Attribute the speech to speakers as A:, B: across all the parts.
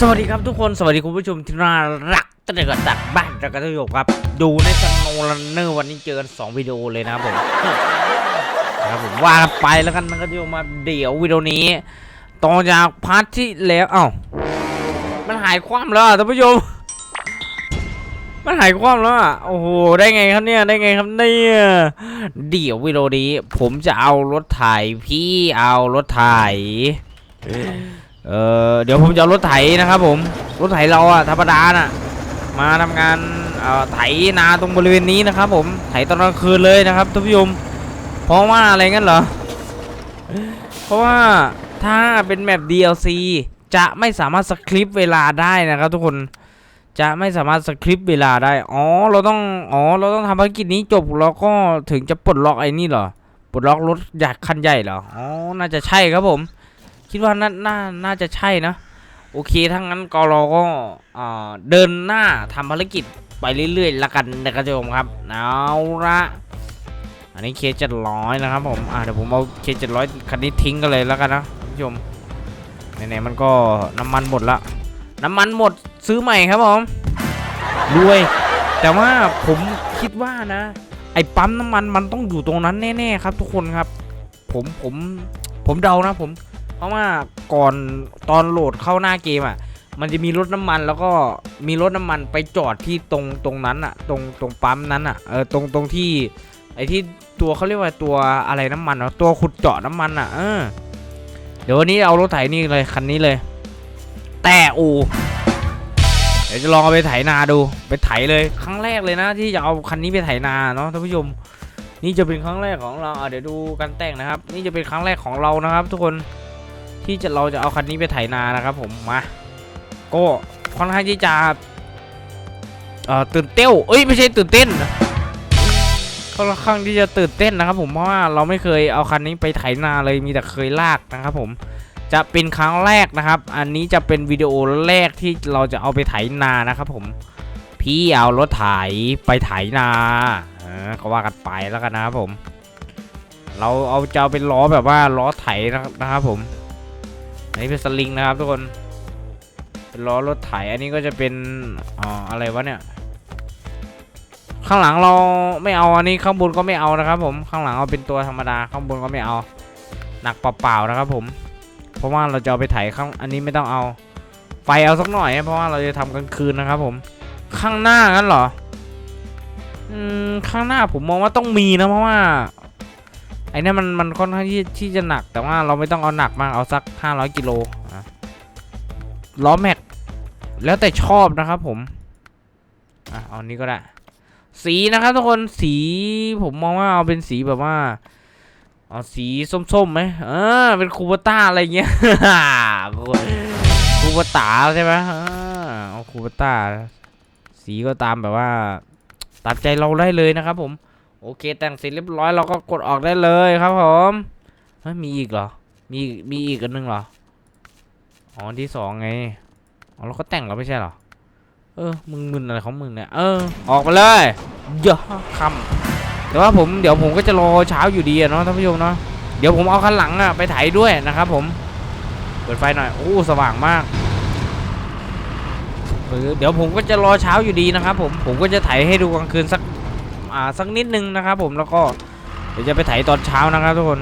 A: สวัสดีครับทุกคนสวัสดีคุณผู้ชมที่น่ารักตั้งแต่กิดตัดบ้านจากกระตุกครับ ดูในสโนว์รันเนอร์วันนี้เจอกันสองวิดีโอเลยนะครับผมครับผมว่าไปแล้วกันมันก็จะมาเดี๋ยววิดีโอนี้ต่อจากพาร์ทที่แล้วเอ้ามันหายความแล้วท่านผู้ชมมันหายความแล้วอะโอ้โหได้ไงครับเนี่ยได้ไงครับเนี่ยเดี๋ยววิดีโอนี้ผมจะเอารถไถพี่เอารถไถ เออเดี๋ยวผมจะรถไถนะครับผมรถไถเราอะธรรมดาน่ะมาทำงานไถนาตรงบริเวณนี้นะครับ ผมไถตอนกลางคืนเลยนะครับท่านผู้ชมเพราะว่าอะไรงั้นเหรอเพราะว่าถ้าเป็นแมป DLC จะไม่สามารถสคริปเวลาได้นะครับ ทุกคนจะไม่สามารถสคริปเวลาได้อ๋อเราต้องอ๋อเราต้องทำภารกิจนี้จบแล้วก็ถึงจะปลดล็อกไอ้นี่เหรอปลดล็อกรถใหญ่คันใหญ่เหรออ๋อน่าจะใช่ครับผม คิดว่าน่าน่าน่าจะใช่นะ โอเคถ้างั้นก็เราก็เดินหน้าทำภารกิจไปเรื่อยๆละกันนะครับทุกคนครับเอาละอันนี้เคเจ็ดร้อยนะครับผมอ่าเดี๋ยวผมเอาเคเจ็ดร้อยคันนี้ทิ้งกันเลยแล้วกันนะคุณผู้ชมไหนๆมันก็น้ำมันหมดละน้ำมันหมดซื้อใหม่ครับผมรวย แต่ว่าผมคิดว่านะ ไอ้ปั๊มน้ำมันมันต้องอยู่ตรงนั้นแน่ๆครับ ทุกคนครับ ผมผมผมเดานะผม เพราะว่าก่อนตอนโหลดเข้าหน้าเกมอะ มันจะมีรถน้ำมันแล้วก็มีรถน้ำมันไปจอดที่ตรงตรงนั้นอะ ตรงตรงปั๊มนั้นอะเออตรงตรงที่ ไอ้ที่ตัวเขาเรียกว่าตัวอะไรน้ำมันเนาะตัวขุดเจาะน้ำมันอะเออเดี๋ยววันนี้เอารถไถนี่เลยคันนี้เลย แต่อูเดี๋ยวจะลองเอาไปไถนาดูไปไถเลยครั้งแรกเลยนะ ที่จะเอาคันนี้ไปไถนาเนาะท่านผู้ชมนี่จะเป็นครั้งแรกของเราเดี๋ยวดูกันแต่งนะครับ นี่จะเป็นครั้งแรกของเรานะครับ ทุกคน ที่จะเราจะเอาคันนี้ไปไถนานะครับผมมาก็ค่อนข้างที่จะตื่นเต้นเอ้ยไม่ใช่ตื่นเต้นค่อนข้างที่จะตื่นเต้นนะครับ ผมเพราะว่าเราไม่เคยเอาคันนี้ไปไถนาเลยมีแต่เคยลากนะครับ ผมจะเป็นครั้งแรกนะครับ อันนี้จะเป็นวิดีโอแรกที่เราจะเอาไปไถนานะครับ ผมพี่เอารถไถไปไถนาเออก็ว่ากันไปแล้วกันนะครับผม เราเอาจะเอาเป็นล้อแบบว่าล้อไถนะครับผม อันนี้เป็นสลิงนะครับทุกคน เป็นล้อรถไถ อันนี้ก็จะเป็นอ่าอะไรวะเนี่ย ข้างหลังเราไม่เอาอันนี้ข้างบนก็ไม่เอานะครับ ผม ข้างหลังเอาเป็นตัวธรรมดา ข้างบนก็ไม่เอา หนักเปล่าๆนะครับ ผม เพราะว่าเราจะเอาไปไถข้าง อันนี้ไม่ต้องเอา ไฟเอาสักหน่อย เพราะว่าเราจะทำกลางคืนนะครับ ผม ข้างหน้างั้นเหรอ อืม ข้างหน้าผมมองว่าต้องมีนะเพราะว่า อ้นี่มันมันค่อนข้างที่ที่จะหนัก แต่ว่าเราไม่ต้องเอาหนักมากเอาสัก 500กิโลอะล้อแม็ก แล้วแต่ชอบนะครับผมอะเอานี้ก็ได้ สีนะครับทุกคนสีผมมองว่าเอาเป็นสีแบบว่าเอาสีส้มๆไหมเออเป็นคูบต้าอะไรเงี้ยคูบต้าใช่ไหมเอาคูบต้าสีก็ตามแบบว่าตามใจเราได้เลยนะครับผม โอเคแต่งเสร็จเรียบร้อยเราก็กดออกได้เลยครับผมเฮ้ยมีอีกเหรอ มีมีอีกอันนึงเหรอ อ๋อที่สองไง อ๋อเราก็แต่งแล้วไม่ใช่เหรอ เออ มึงมึนอะไรของมึงเนี่ย เออ ออกมาเลยเยอะคำแต่ว่าผมเดี๋ยวผมก็จะรอเช้าอยู่ดีเนาะท่านผู้ชมเนาะ เดี๋ยวผมเอาคันหลังอะไปไถด้วยนะครับผม เปิดไฟหน่อย โอ้สว่างมากเออเดี๋ยวผมก็จะรอเช้าอยู่ดีนะครับผม ผมก็จะไถให้ดูกลางคืนสัก อ่าสักนิดนึงนะครับ ผมแล้วก็เดี๋ยวจะไปไถตอนเช้านะครับทุกคน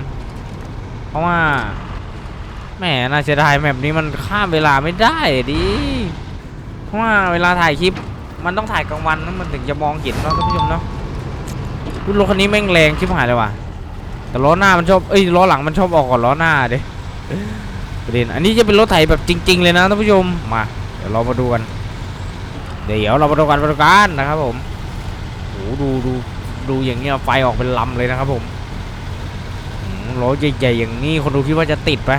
A: เพราะว่าแหมน่าเสียดายแบบนี้มันข้ามเวลาไม่ได้ดิเพราะว่าเวลาถ่ายคลิปมันต้องถ่ายกลางวันนะมันถึงจะมองเห็นเนาะท่านผู้ชมเนาะรถคันนี้แม่งแรงชิบหายเลยว่ะแต่ล้อหน้ามันชอบเอ้ยล้อหลังมันชอบออกก่อนล้อหน้าเด้ประเด็นอันนี้จะเป็นรถไถแบบจริง ๆ เลยนะท่านผู้ชมมา เดี๋ยวเรามาดูกัน เดี๋ยวเรามาดูกันมาดูกันนะครับผม โอ้โหดูดูดูอย่างเงี้ยไฟออกเป็นลำเลยนะครับผมล้อใหญ่ๆอย่างนี้คนดูคิดว่าจะติดไหม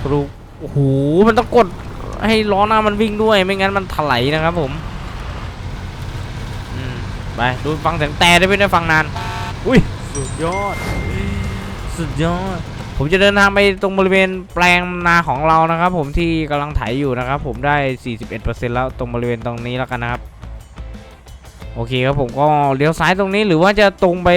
A: คนดูโอ้โหมันต้องกดให้ล้อหน้ามันวิ่งด้วยไม่งั้นมันถลายนะครับผมไปดูฟังเสียงแต่ได้ไม่ได้ฟังนาน อุ้ยสุดยอด สุดยอด ผมจะเดินทางไปตรงบริเวณแปลงนาของเรานะครับ ผมที่กำลังไถอยู่นะครับ ผมได้ 41%แล้วตรงบริเวณตรงนี้แล้วกันนะครับ โอเคครับผมก็เลี้ยวซ้ายตรงนี้หรือว่าจะตรงไป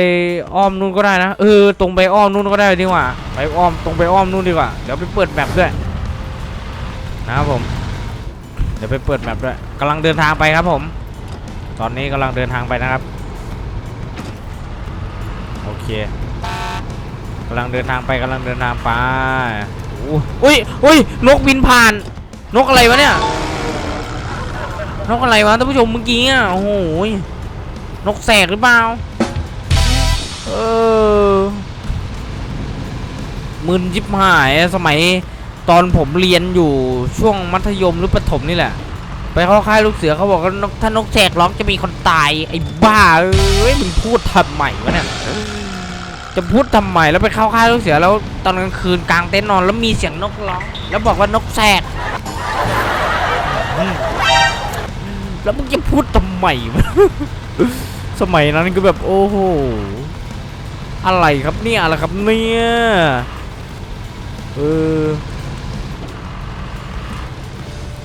A: อ้อมนู่นก็ได้นะเออตรงไปอ้อมนู่นก็ได้ดีกว่าไปอ้อมตรงไปอ้อมนู่นดีกว่าเดี๋ยวไปเปิดแบบด้วยนะครับผม เดี๋ยวไปเปิดแมปด้วยกำลังเดินทางไปครับผม ตอนนี้กำลังเดินทางไปนะครับโอเคกำลังเดินทางไปกำลังเดินทางไปอู้อุ้ยอุ้ยนกบินผ่าน นกอะไรวะเนี่ย นกอะไรวะท่านผู้ชมเมื่อกี้อะโอ้โหยนกแสกหรือเปล่าเออมึนยิบหายสมัยตอนผมเรียนอยู่ช่วงมัธยมหรือประถมนี่แหละ ไปเข้าค่ายลูกเสือเขาบอกว่านกถ้านกแสกร้องจะมีคนตายไอ้บ้าเอ้ยมึงพูดทำไมวะเนี่ยจะพูดทำไมแล้วไปเข้าค่ายลูกเสือแล้วตอนกลางคืนกลางเต็นท์นอนแล้วมีเสียงนกร้อง แล้วบอกว่านกแสก แล้วมึงจะพูดทำไมวะสมัยนั้นก็แบบโอ้โหอะไรครับเนี่ยอะไรครับเนี่ยเออ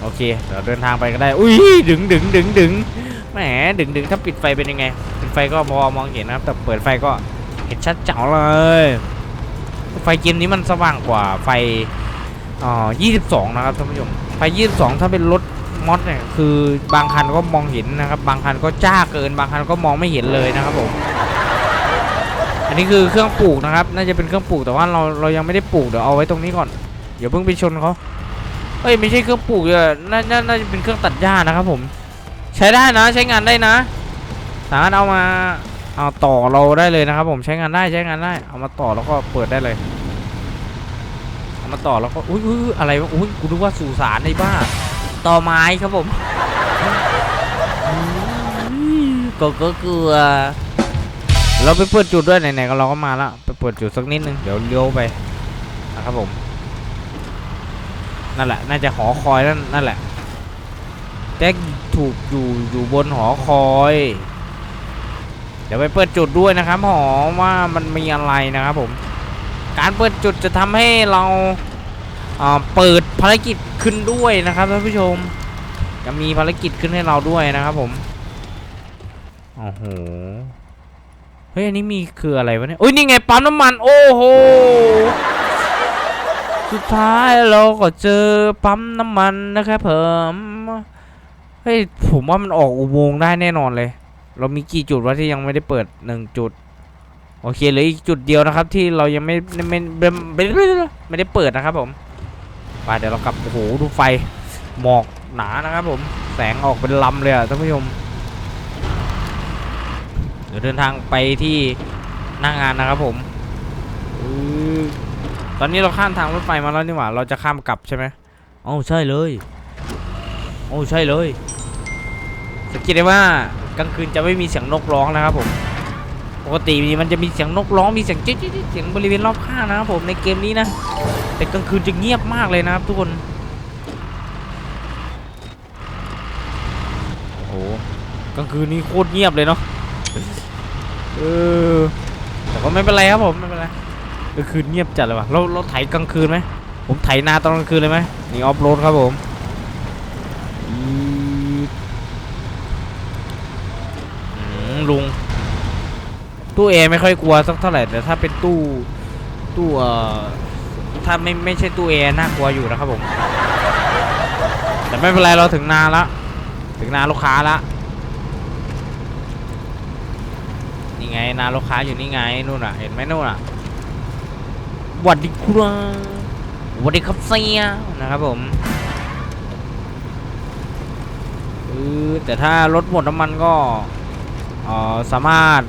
A: โอเคเดี๋ยวเดินทางไปก็ได้อุ้ยดึงดึงดึงดึงแหมดึงดึงถ้าปิดไฟเป็นยังไงปิดไฟก็พอมองเห็นนะครับ แต่เปิดไฟก็เห็นชัดเจ๋วเลย ไฟเกมนี้มันสว่างกว่าไฟอ่า22 นะครับท่านผู้ชมไฟ22 ถ้าเป็นรถ มอดเนี่ยคือบางคันก็มองเห็นนะครับ บางคันก็จ้าเกิน บางคันก็มองไม่เห็นเลยนะครับผม อันนี้คือเครื่องปลูกนะครับ น่าจะเป็นเครื่องปลูกแต่ว่าเราเรายังไม่ได้ปลูกเดี๋ยวเอาไว้ตรงนี้ก่อนเดี๋ยวเพิ่งไปชนเขาเอ้ยไม่ใช่เครื่องปลูกเลยน่าน่าน่าจะเป็นเครื่องตัดหญ้านะครับผม ใช้ได้นะใช้งานได้นะ สามารถเอามาเอาต่อเราได้เลยนะครับ ผมใช้งานได้ใช้งานได้เอามาต่อแล้วก็เปิดได้เลยเอามาต่อแล้วก็อุ้ยอุ้ยอะไรวะอุ้ยกูนึกว่าสู่สารในบ้า ต่อไม้ครับผมก็ก็เกลือเราไปเปิดจุดด้วยไหนๆก็เราก็มาแล้วไปเปิดจุดสักนิดนึงเดี๋ยวเลี้ยวไปนะครับผมนั่นแหละ น่าจะหอคอยนั่นนั่นแหละแจ็คถูกอยู่อยู่บนหอคอย เดี๋ยวไปเปิดจุดด้วยนะครับหอว่ามันมีอะไรนะครับผม การเปิดจุดจะทำให้เรา เปิดภารกิจขึ้นด้วยนะครับท่านผู้ชม จะมีภารกิจขึ้นให้เราด้วยนะครับผมโอ้โหเฮ้ยอันนี้มีคืออะไรวะเนี่ยโอ้ยนี่ไงปั๊มน้ำมันโอ้โหสุดท้ายเราก็เจอปั๊มน้ำมันนะครับผมเฮ้ยผมว่ามันออกอุโมงค์ได้แน่นอนเลย เรามีกี่จุดวะที่ยังไม่ได้เปิดหนึ่งจุดโอเคเหลืออีกจุดเดียวนะครับที่เรายังไม่ไม่ไม่ไม่ไม่ไม่ได้เปิดนะครับผม ไปเดี๋ยวเรากลับโอ้โหดูไฟหมอกหนานะครับผมแสงออกเป็นลำเลยอะท่านผู้ชมเดี๋ยวเดินทางไปที่หน้างานนะครับผมตอนนี้เราข้ามทางรถไฟมาแล้วนี่หว่า เราจะข้ามกลับใช่ไหมโอ้ใช่เลย โอ้ใช่เลยสังเกตได้ว่ากลางคืนจะไม่มีเสียงนกร้องนะครับผม ปกติมันจะมีเสียงนกร้องมีเสียงจิ๊ดจิ๊ดเสียงบริเวณรอบข้างนะครับผมในเกมนี้นะ แต่กลางคืนจะเงียบมากเลยนะครับทุกคนโอ้โหกลางคืนนี้โคตรเงียบเลยเนาะเออแต่ก็ไม่เป็นไรครับผมไม่เป็นไรกลางคืนเงียบจัดเลยว่ะเราเราไถกลางคืนไหมผมไถนาตอนกลางคืนเลยไหมนี่ออฟโรดครับผมอืดอืมลุง ตู้เอไม่ค่อยกลัวสักเท่าไหร่แต่ถ้าเป็นตู้ตู้เอ่อถ้าไม่ไม่ใช่ตู้เอน่ากลัวอยู่นะครับผม แต่ไม่เป็นไรเราถึงนาละถึงนาลูกค้าละนี่ไงนาลูกค้าอยู่นี่ไงนู่นอะ เห็นไหมนู่นอะหวัดดีครับหวัดดีครับเซียนะครับผมเออแต่ถ้ารถหมดน้ำมันก็เออสามารถ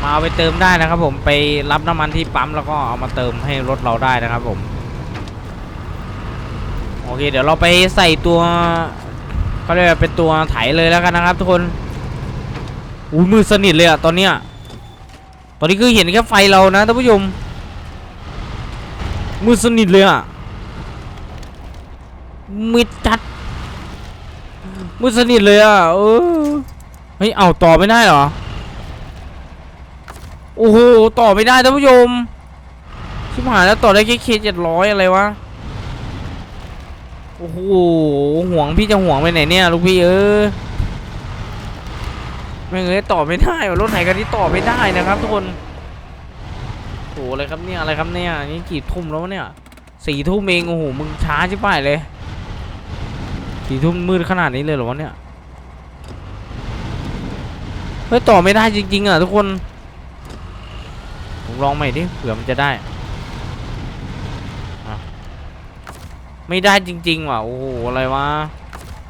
A: มาเอาไปเติมได้นะครับ ผมไปรับน้ำมันที่ปั๊มแล้วก็เอามาเติมให้รถเราได้นะครับผมโอเคเดี๋ยวเราไปใส่ตัวเขาเรียกเป็นตัวไถเลยแล้วกันนะครับ ทุกคนอุ้มือสนิทเลยอะตอนเนี้ยตอนนี้คือเห็นแค่ไฟเรานะท่านผู้ชมมือสนิทเลยอะมืดจัดมือสนิทเลยอะเออเฮ้ยเอาต่อไม่ได้เหรอ โอ้โห ต่อไม่ได้ท่านผู้ชม ชิบหายแล้วต่อได้แค่เคเจ็ดร้อยอะไรวะ โอ้โห ห่วงพี่จะห่วงไปไหนเนี่ยลูกพี่เออไม่เงยต่อไม่ได้รถไหนกันที่ต่อไม่ได้นะครับทุกคนโหอะไรครับเนี่ยอะไรครับเนี่ยนี่กี่ทุ่มแล้วเนี่ยสี่ทุ่มเองโอ้โหมึงช้าชิบหายเลยสี่ทุ่มมืดขนาดนี้เลยเหรอวะเนี่ยเฮ้ยต่อไม่ได้จริงๆอะทุกคน ผมลองใหม่ดิเผื่อมันจะได้ ไม่ได้จริง ๆ ว่ะ โอ้โห อะไรวะ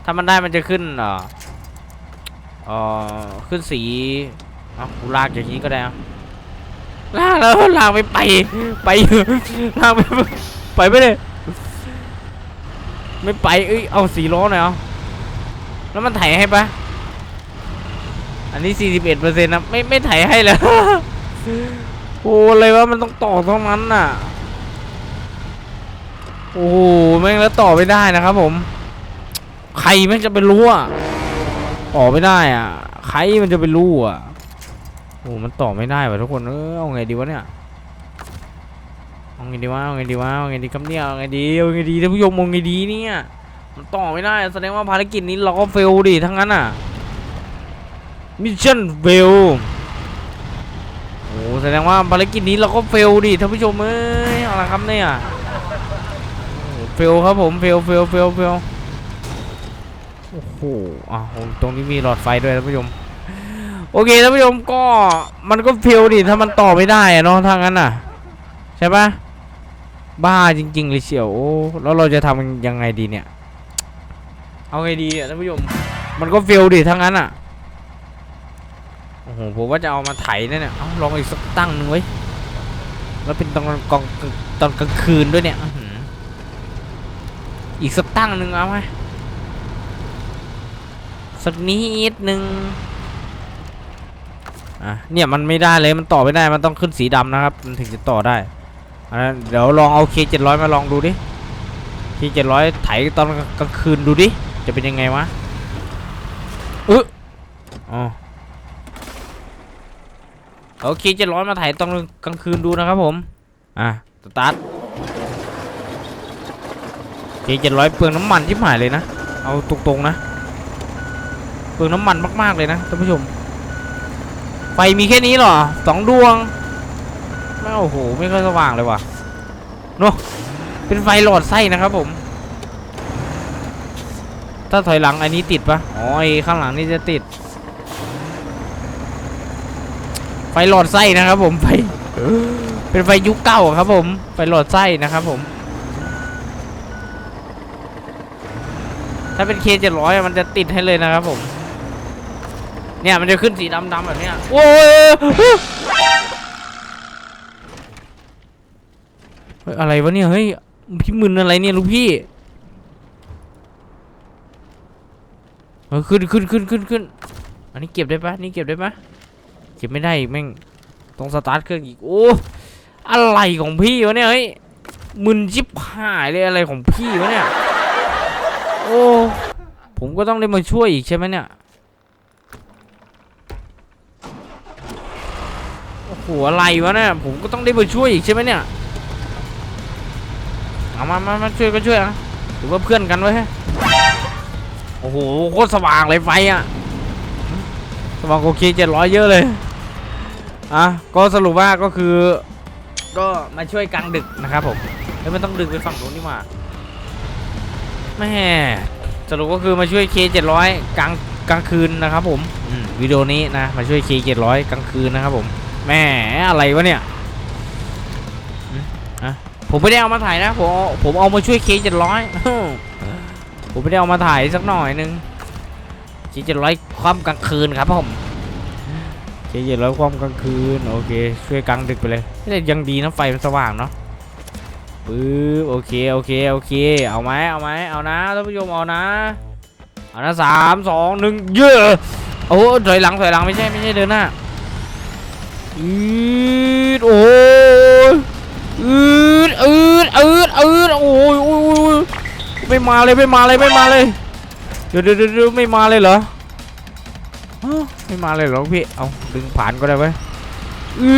A: ถ้ามันได้มันจะขึ้นเอ่อเอ่อขึ้นสีอะกูลากอย่างนี้ก็ได้อะลากแล้วลากไม่ไปไปลากไปไปไม่ได้ไม่ไปเอ้ยเอาสีล้อหน่อยเอาแล้วมันไถให้ปะอันนี้ 41เปอร์เซ็นต์นะไม่ไม่ไถให้แล้ว โอ้อะไรวะมันต้องต่อเท่านั้นน่ะ โอ้โหแม่งแล้วต่อไม่ได้นะครับผม ใครแม่งจะไปรู้อะต่อไม่ได้อะ ใครมันจะไปรู้อะโอ้มันต่อไม่ได้ว่ะทุกคนเออเอาไงดีวะเนี่ยเอาไงดีวะเอาไงดีวะเอาไงดีครับเนี่ยเอาไงดีเอาไงดีท่านผู้ชมเอาไงดีเนี่ยมันต่อไม่ได้แสดงว่าภารกิจนี้เราก็เฟลดิทั้งนั้นอะมิชชั่นเฟล แสดงว่าภารกิจนี้เราก็เฟลดิท่านผู้ชมเอ้ยอาละครับเนี่ยเฟลครับผมเฟลเฟลเฟลเฟลโอ้โหอะตรงนี้มีหลอดไฟด้วยท่านผู้ชม โอเคท่านผู้ชมก็มันก็เฟลดิถ้ามันต่อไม่ได้อะเนาะถ้างนั้นน่ะ ใช่ปะบ้าจริงๆเลยเชียวโอ้แล้วเราจะทำยังไงดีเนี่ย เอาไงดีอะท่านผู้ชม มันก็เฟลดิถ้างั้นอะ หผมว่าจะเอามาไถเนี่ยเนี่ยเอาลองอีกสักตั้งหนึ่งไว้แล้วเป็นตอนกลางตอนกลางคืนด้วยเนี่ยอีกสักตั้งหนึ่งเอาไหมสักนิดหนึ่งอะเนี่ยมันไม่ได้เลยมันต่อไม่ได้มันต้องขึ้นสีดำนะครับ มันถึงจะต่อได้อันนั้นเดี๋ยวลองเอาเคเจ็ดร้อยมาลองดูดิเคเจ็ดร้อยไถตอนกลางคืนดูดิจะเป็นยังไงวะเอออ๋อ โอเคจะร้อนมาถ่ายตอนกลางคืนดูนะครับผม อะสตาร์ทเคเจ็ดร้อยเปลืองน้ำมันที่หายเลยนะ เอาตรงๆนะ เปลืองน้ำมันมากๆเลยนะท่านผู้ชม ไฟมีแค่นี้หรอสองดวงไม่โอ้โหไม่ค่อยสว่างเลยว่ะเนอะเป็นไฟหลอดไส้นะครับผม ถ้าถอยหลังอันนี้ติดปะอ๋อไอ้ข้างหลังนี่จะติด ไฟหลอดไส้นะครับผมไฟเป็นไฟยุคเก่าครับผม ไฟหลอดไส้นะครับผม ถ้าเป็นเคเจ็ดร้อยมันจะติดให้เลยนะครับผม เนี่ยมันจะขึ้นสีดำๆแบบเนี้ยโอ้ยเฮ้ยอะไรวะเนี่ยเฮ้ยพี่มึนอะไรเนี่ยลูกพี่เออขึ้นขึ้นขึ้นขึ้นขึ้น อันนี้เก็บได้ปะนี่เก็บได้ปะ เก็บไม่ได้อีกแม่งต้องสตาร์ทเครื่องอีกโอ้อะไรของพี่วะเนี่ยเฮ้ยมึนชิบหายเลยอะไรของพี่วะเนี่ยโอ้ผมก็ต้องได้มาช่วยอีกใช่ไหมเนี่ยโอ้โหอะไรวะเนี่ยผมก็ต้องได้มาช่วยอีกใช่ไหมเนี่ยเอามามามาช่วยก็ช่วยอะหรือว่าเพื่อนกันไว้ฮะโอ้โหโคตรสว่างเลยไฟอะสว่างโอเคเจ็ดร้อยเยอะเลย อะก็สรุปว่าก็คือ ก็มาช่วยกลางดึกนะครับผมแล้วไม่ต้องดึกไปฝั่งนู้นนี่หว่าแม่สรุปก็คือมาช่วยเคเจ็ดร้อยกลางกลางคืนนะครับผมอืมวิดีโอนี้นะมาช่วยเคเจ็ดร้อยกลางคืนนะครับผมแม่อะไรวะเนี่ยอะผมไม่ได้เอามาถ่ายนะผมผมเอามาช่วยเคเจ็ดร้อยผมไม่ได้เอามาถ่ายสักหน่อยนึงชี้เจ็ดร้อยความกลางคืนครับผม ชี้เจ็ดร้อยความกลางคืนโอเคช่วยกลางดึกไปเลยแต่ยังดีนะไฟมันสว่างเนาะปึ๊บโอเคโอเคโอเค เอาไหมเอาไหมเอานะท่านผู้ชมเอานะเอานะสามสองหนึ่งเยอะโอ้ถอยหลังถอยหลังไม่ใช่ไม่ใช่เดินหน้าอืดโอ้ยอืดอืดอืดอืดโอ้ยโอ้ยไม่มาเลยไม่มาเลยไม่มาเลยเดี๋ยวเดี๋ยวเดี๋ยวไม่มาเลยเหรอ ไม่มาเลยเหรอพี่ เอาดึงผ่านก็ได้ไว้ยอื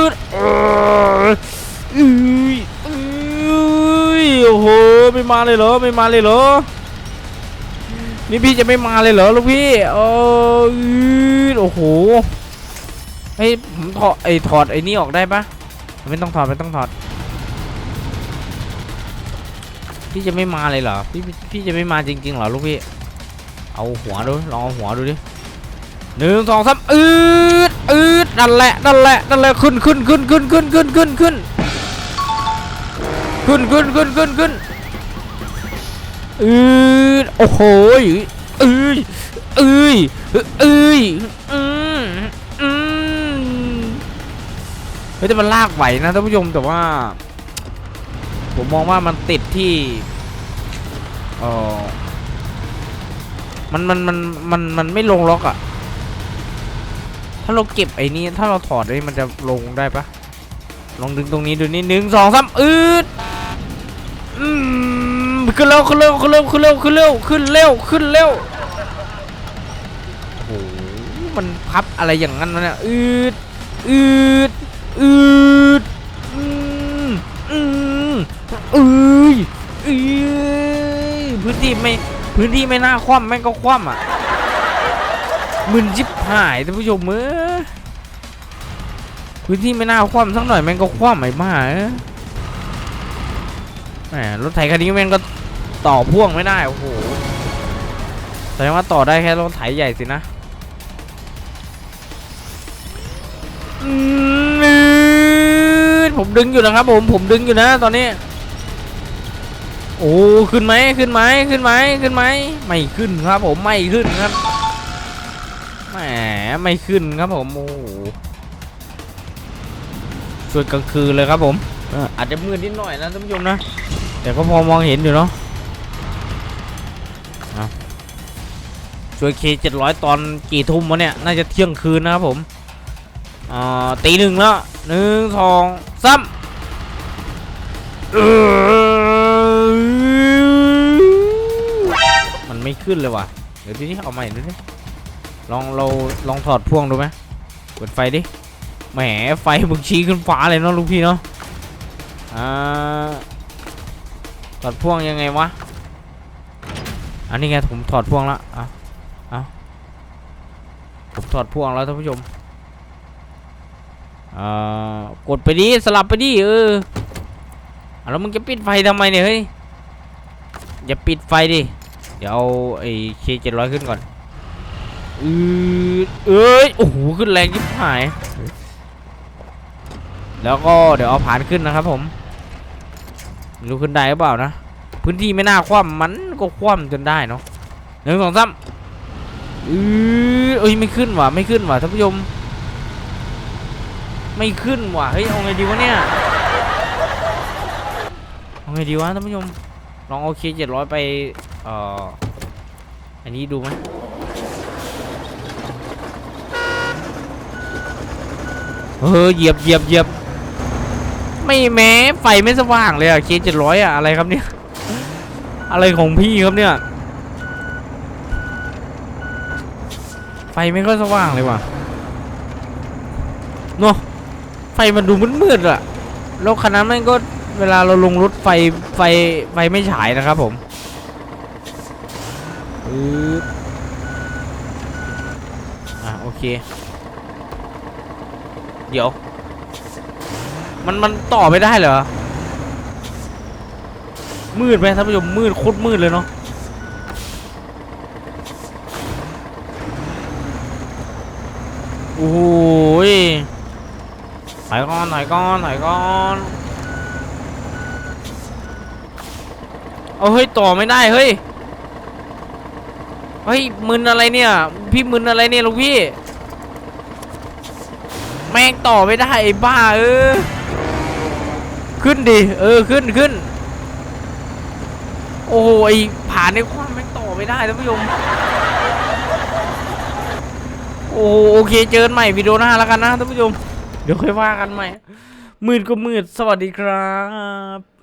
A: อออืยอืยโอ้โห ไม่มาเลยเหรอ ไม่มาเลยเหรอ นี่พี่จะไม่มาเลยเหรอลูกพี่โอ้อืดโอ้โหเฮ้ยผมถอดไอ้ถอดไอ้นี่ออกได้ปะไม่ต้องถอดไม่ต้องถอด พี่จะไม่มาเลยเหรอ พี่พี่จะไม่มาจริงๆเหรอลูกพี่ เอาหัวดู ลองเอาหัวดูดิ หนึ่งสองสามอืดอืดนั่นแหละนั่นแหละนั่นแหละขึ้นขึ้นขึ้นขึ้นขึ้นขึ้นขึ้นขึ้นขึ้นขึ้นขึ้นขึ้นขึ้นอืดโอ้โหอ้ยเอ้ยเอ้ยอืมอืมเฮ้ยแต่มันลากไหวนะท่านผู้ชมแต่ว่า ผมมองว่ามันติดที่เออมันมันมันมันมันไม่ลงล็อกอะ ถ้าเราเก็บไอ้นี้ถ้าเราถอดไอ้นี่มันจะลงได้ปะลองดึงตรงนี้ดูนี่หนึ่งสองสามอืดอืมขึ้นเร็วขึ้นเร็วขึ้นเร็วขึ้นเร็วขึ้นเร็วขึ้นเร็วขึ้นเร็วโอ้โหมันพับอะไรอย่างนั้นวะเนี่ยอืดอืดอืดอืมอืมอ้ยอ้ยพื้นที่ไม่พื้นที่ไม่น่าคว่ำแม่งก็คว่ำอะ มึนจิบหายท่านผู้ชมเออพื้นที่ไม่น่าคว่ำสักหน่อยแม่งก็คว่ำไอ้บ้าเอ้ยแหมรถไถคันนี้แม่งก็ต่อพ่วงไม่ได้โอ้โหแสดงว่าต่อได้แค่รถไถใหญ่สินะอืผมดึงอยู่นะครับผมผมดึงอยู่นะตอนนี้ โอ้ขึ้นไหมขึ้นไหมขึ้นไหมขึ้นไหมไม่ขึ้นครับผมไม่ขึ้นครับ แหมไม่ขึ้นครับผมโอ้โหช่วยกลางคืนเลยครับผมอาจจะมืดนิดหน่อยนะท่านผู้ชมนะ แต่ก็พอมองเห็นอยู่เนาะช่วยเคเจ็ดร้อยตอนกี่ทุ่มวะเนี่ย น่าจะเที่ยงคืนนะครับผมอตีหนึ่งแล้วหนึ่งสองสามมันไม่ขึ้นเลยว่ะ เดี๋ยวทีนี้เอาใหม่ดูดิ ลองเราลองถอดพ่วงดูไหมเปิดไฟดิแหมไฟมึงชี้ขึ้นฟ้าเลยเนาะลูกพี่เนาะอ่าถอดพ่วงยังไงวะอันนี้ไงผมถอดพ่วงแล้วอะอะผมถอดพ่วงแล้วท่านผู้ชมอ่ากดไปดิสลับไปดิเออแล้วมึงจะปิดไฟทำไมเนี่ยเฮ้ยอย่าปิดไฟดิเดี๋ยวเอาไอ้เคเจ็ดร้อยขึ้นก่อน อือเอ้ย โอ้โห ขึ้นแรงยิบหาย แล้วก็เดี๋ยวเอาผ่านขึ้นนะครับผมรู้ขึ้นได้หรือเปล่านะ พื้นที่ไม่น่าคว่ำมันก็คว่ำจนได้เนาะหนึ่งสองสามอือเอ้ยไม่ขึ้นว่ะไม่ขึ้นว่ะท่านผู้ชม ไม่ขึ้นว่ะเฮ้ยเอาไงดีวะเนี่ยเอาไงดีวะท่านผู้ชมลองเอาเคเจ็ดร้อยไปเอ่ออันนี้ดูไหม เออเหยียบเหยียบเหยียบไม่แม้ไฟไม่สว่างเลยอะเคเจ็ดร้อยอะอะไรครับเนี่ย อะไรของพี่ครับเนี่ย ไฟไม่ค่อยสว่างเลยว่ะเนาะไฟมันดูมืดๆอะแล้วคันนั้นมันก็เวลาเราลงรถไฟไฟไฟไม่ฉายนะครับผมอะโอเค เดี๋ยว มันมันต่อไม่ได้เหรอ มืดไหมท่านผู้ชมมืดโคตรมืดเลยเนาะโอ้โหยถอยก่อนถอยก่อนถอยก่อนเอาเฮ้ยต่อไม่ได้เฮ้ย เฮ้ยมึนอะไรเนี่ย พี่มึนอะไรเนี่ยลูกพี่ แม่งต่อไม่ได้ไอ้บ้าเออ ขึ้นดิ เออขึ้นขึ้น โอ้โหไอ้ผ่านในความแม่งต่อไม่ได้ท่านผู้ชมโอ้โหโอเคเจอกันใหม่วิดีโอหน้าแล้วกันนะท่านผู้ชม เดี๋ยวค่อยว่ากันใหม่ มืดก็มืด สวัสดีครับ